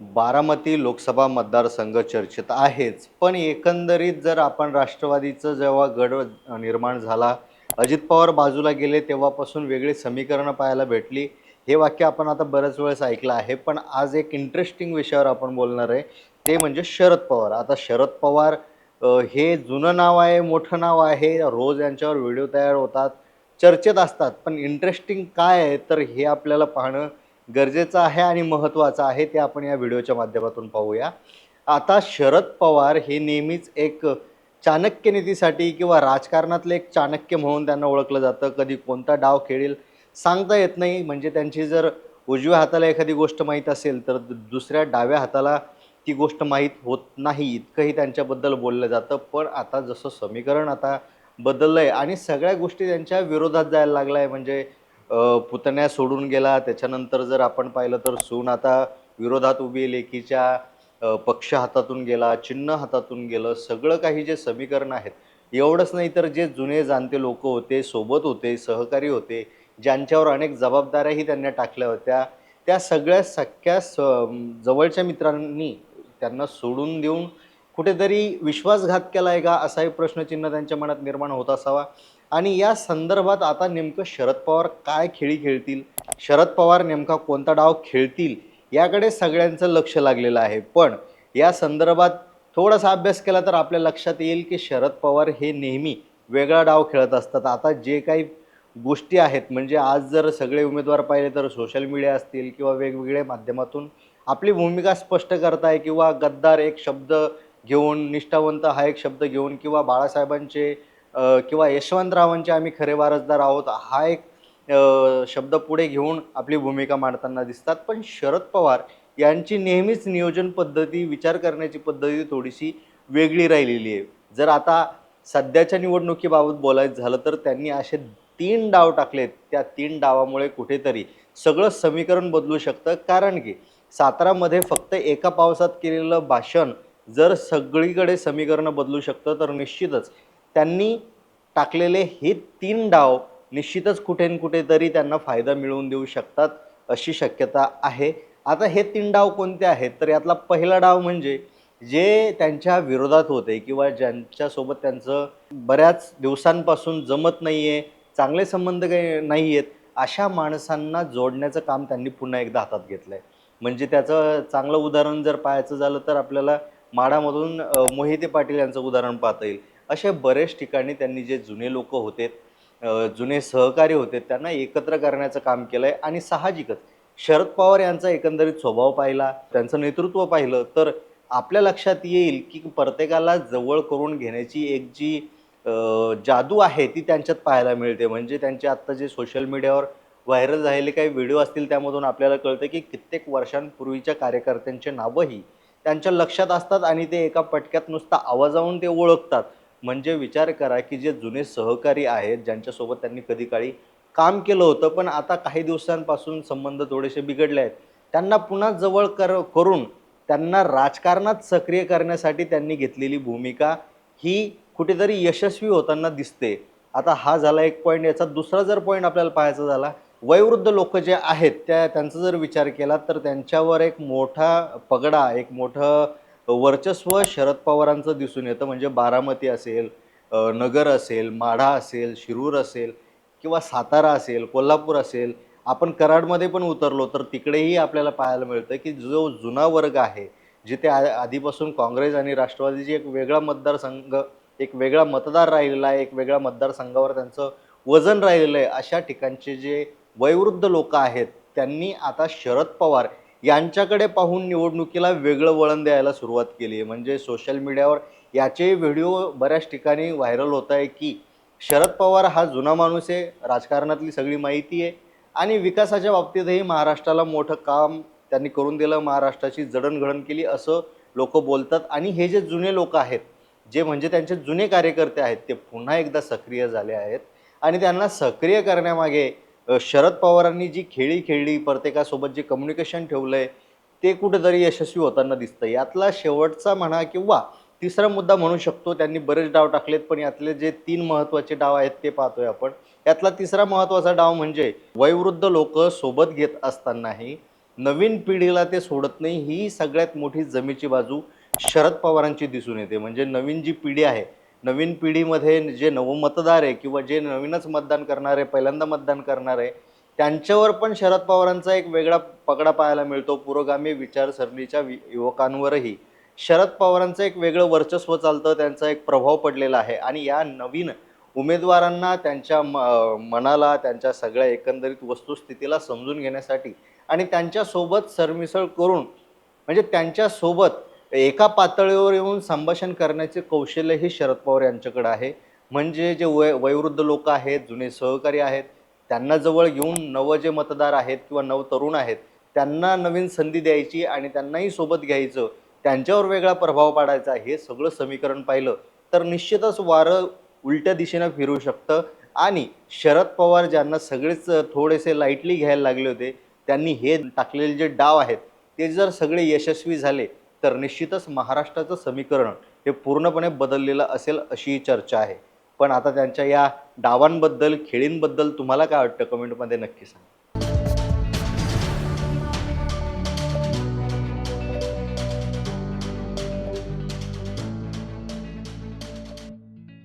बारामती लोकसभा मतदारसंघ चर्चेत आहेच. पण एकंदरीत जर आपण राष्ट्रवादीचं जेव्हा गड निर्माण झाला अजित पवार बाजूला गेले तेव्हापासून वेगळी समीकरणं पाहायला भेटली. हे वाक्य आपण आता बऱ्याच वेळेस ऐकलं आहे. पण आज एक इंटरेस्टिंग विषयावर आपण बोलणार आहे. ते म्हणजे शरद पवार. आता शरद पवार हे जुनं नाव आहे मोठं नाव आहे. रोज यांच्यावर व्हिडिओ तयार होतात चर्चेत असतात. पण इंटरेस्टिंग काय आहे? तर हे आपल्याला पाहणं गरजेचं आहे आणि महत्त्वाचं आहे ते आपण या व्हिडिओच्या माध्यमातून पाहूया. आता शरद पवार हे नेहमीच एक चाणक्य नीतीसाठी किंवा राजकारणातले एक चाणक्य म्हणून त्यांना ओळखलं जातं. कधी कोणता डाव खेळेल सांगता येत नाही. म्हणजे त्यांची जर उजव्या हाताला एखादी गोष्ट माहीत असेल तर दुसऱ्या डाव्या हाताला ती गोष्ट माहीत होत नाही इतकंही त्यांच्याबद्दल बोललं जातं. पण आता जसं समीकरण आता बदललं आहे आणि सगळ्या गोष्टी त्यांच्या विरोधात जायला लागल्या. आहे म्हणजे पुतण्या सोडून गेला. त्याच्यानंतर जर आपण पाहिलं तर सून आता विरोधात उभी लेखीच्या पक्ष हातातून गेला चिन्ह हातातून गेलं सगळं काही जे समीकरण आहेत एवढंच नाही तर जे जुने जाणते लोक होते सोबत होते सहकारी होते ज्यांच्यावर अनेक जबाबदाऱ्याही त्यांना टाकल्या होत्या त्या सगळ्या सख्या स जवळच्या मित्रांनी त्यांना सोडून देऊन कुठेतरी विश्वासघात केला आहे का? असाही प्रश्नचिन्ह त्यांच्या मनात निर्माण होत असावा. आणि या संदर्भात आता नेमकं शरद पवार काय खेळी खेळतील? शरद पवार नेमका कोणता डाव खेळतील? याकडे सगळ्यांचं लक्ष लागलेलं आहे. पण या संदर्भात थोडासा अभ्यास केला तर आपल्या लक्षात येईल की शरद पवार हे नेहमी वेगळा डाव खेळत असतात. आता जे काही गोष्टी आहेत म्हणजे आज जर सगळे उमेदवार पाहिले तर सोशल मीडिया असतील किंवा वेगवेगळ्या माध्यमातून आपली भूमिका स्पष्ट करताय किंवा गद्दार एक शब्द घेऊन निष्ठावंत हा एक शब्द घेऊन किंवा बाळासाहेबांचे किंवा यशवंतरावांचे आम्ही खरे वारसदार आहोत हा एक शब्द पुढे घेऊन आपली भूमिका मांडताना दिसतात. पण शरद पवार यांची नेहमीच नियोजन पद्धती विचार करण्याची पद्धती थोडीशी वेगळी राहिलेली आहे. जर आता सध्याच्या निवडणुकीबाबत बोलायचं झालं तर त्यांनी असे तीन डाव टाकलेत. त्या तीन डावामुळे कुठेतरी सगळं समीकरण बदलू शकतं. कारण की सातारामध्ये फक्त एका पावसात केलेलं भाषण जर सगळीकडे समीकरणं बदलू शकतं तर निश्चितच त्यांनी टाकलेले हे तीन डाव निश्चितच कुठे न कुठेतरी त्यांना फायदा मिळवून देऊ शकतात अशी शक्यता आहे. आता हे तीन डाव कोणते आहेत? तर यातला पहिला डाव म्हणजे जे त्यांच्या विरोधात होते किंवा ज्यांच्यासोबत त्यांचं बऱ्याच दिवसांपासून जमत नाही आहे चांगले संबंध काही नाही आहेत अशा माणसांना जोडण्याचं काम त्यांनी पुन्हा एकदा हातात घेतलं आहे म्हणजे त्याचं चांगलं उदाहरण जर पाहायचं झालं तर आपल्याला माडामधून मोहिते पाटील यांचं उदाहरण पाहता येईल. असे बरेच ठिकाणी त्यांनी जे जुने लोक होते जुने सहकारी होते त्यांना एकत्र करण्याचं काम केलं आहे आणि साहजिकच शरद पवार यांचा एकंदरीत स्वभाव पाहिला त्यांचं नेतृत्व पाहिलं तर आपल्या लक्षात येईल की प्रत्येकाला जवळ करून घेण्याची एक जी जादू आहे ती त्यांच्यात पाहायला मिळते. म्हणजे त्यांचे आत्ता जे सोशल मीडियावर व्हायरल झालेले काही व्हिडिओ असतील त्यामधून आपल्याला कळतं की कित्येक वर्षांपूर्वीच्या कार्यकर्त्यांचे नावंही त्यांच्या लक्षात असतात आणि ते एका पटक्यात नुसता आवाजावून ते ओळखतात. म्हणजे विचार करा की जे जुने सहकारी आहेत ज्यांच्यासोबत त्यांनी कधी काळी काम केलं होतं पण आता काही दिवसांपासून संबंध थोडेसे बिघडले आहेत. त्यांना पुन्हा जवळ कर करून त्यांना राजकारणात सक्रिय करण्यासाठी त्यांनी घेतलेली भूमिका ही कुठेतरी यशस्वी होताना दिसते. आता हा झाला एक पॉईंट याचा दुसरा जर पॉईंट आपल्याला पाहायचा झाला वयोवृद्ध लोक जे आहेत त्या त्यांचा जर विचार केला तर त्यांच्यावर एक मोठा पगडा एक मोठं वर्चस्व शरद पवारांचं दिसून येतं. म्हणजे बारामती असेल नगर असेल माढा असेल शिरूर असेल किंवा सातारा असेल कोल्हापूर असेल आपण कराडमध्ये पण उतरलो तर तिकडेही आपल्याला पाहायला मिळतं की जो जुना वर्ग आहे जिथे आ आधीपासून काँग्रेस आणि राष्ट्रवादीची एक वेगळा मतदारसंघ एक वेगळा मतदार राहिलेला आहे एक वेगळ्या मतदारसंघावर त्यांचं वजन राहिलेलं आहे अशा ठिकाणचे जे वयोवृद्ध लोक आहेत त्यांनी आता शरद पवार यांच्याकडे पाहून निवडणुकीला वेगळं वळण द्यायला सुरुवात केली आहे. म्हणजे सोशल मीडियावर याचे व्हिडिओ बऱ्याच ठिकाणी व्हायरल होत आहे की शरद पवार हा जुना माणूस आहे राजकारणातली सगळी माहिती आहे आणि विकासाच्या बाबतीतही महाराष्ट्राला मोठं काम त्यांनी करून दिलं महाराष्ट्राची जडणघडण केली असं लोक बोलतात. आणि हे जे जुने लोक आहेत जे म्हणजे त्यांचे जुने कार्यकर्ते आहेत ते पुन्हा एकदा सक्रिय झाले आहेत. आणि त्यांना सक्रिय करण्यामागे शरद पवारांनी जी खेळी खेळली प्रत्येकासोबत जे कम्युनिकेशन ठेवलं आहे ते कुठेतरी यशस्वी होताना दिसतं यातला शेवटचा म्हणा किंवा तिसरा मुद्दा म्हणू शकतो त्यांनी बरेच डाव टाकलेत पण यातले जे तीन महत्त्वाचे डाव आहेत ते पाहतोय आपण. यातला तिसरा महत्त्वाचा डाव म्हणजे वयवृद्ध लोक सोबत घेत असतानाही नवीन पिढीला ते सोडत नाही ही सगळ्यात मोठी जमेची बाजू शरद पवारांची दिसून येते. म्हणजे नवीन जी पिढी आहे नवीन पिढीमध्ये जे नवमतदार आहे किंवा जे नवीनच मतदान करणार आहे पहिल्यांदा मतदान करणार आहे त्यांच्यावर पण शरद पवारांचा एक वेगळा पगडा पाहायला मिळतो. पुरोगामी विचारसरणीच्या वि- युवकांवरही. शरद पवारांचं एक वेगळं वर्चस्व चालतं त्यांचा एक प्रभाव पडलेला आहे. आणि या नवीन उमेदवारांना त्यांच्या म मनाला त्यांच्या सगळ्या एकंदरीत वस्तुस्थितीला समजून घेण्यासाठी आणि त्यांच्यासोबत सरमिसळ करून म्हणजे त्यांच्यासोबत एका पातळीवर येऊन संभाषण करण्याचे कौशल्यही शरद पवार यांच्याकडे आहे. म्हणजे जे वय वयोवृद्ध लोक आहेत जुने सहकारी आहेत त्यांना जवळ घेऊन नवं जे मतदार आहेत किंवा नव तरुण आहेत त्यांना नवीन संधी द्यायची आणि त्यांनाही सोबत घ्यायचं त्यांच्यावर वेगळा प्रभाव पाडायचा हे सगळं समीकरण पाहिलं तर निश्चितच वारं उलट्या दिशेनं फिरू शकतं. आणि शरद पवार ज्यांना सगळेच थोडेसे लाईटली घ्यायला लागले होते त्यांनी हे टाकलेले जे डाव आहेत ते जर सगळे यशस्वी झाले तर निश्चितच महाराष्ट्राचं समीकरण हे पूर्णपणे बदललेलं असेल अशी चर्चा आहे. पण आता त्यांच्या या डावांबद्दल खेळींबद्दल तुम्हाला काय वाटतं? कमेंटमध्ये नक्की सांगा.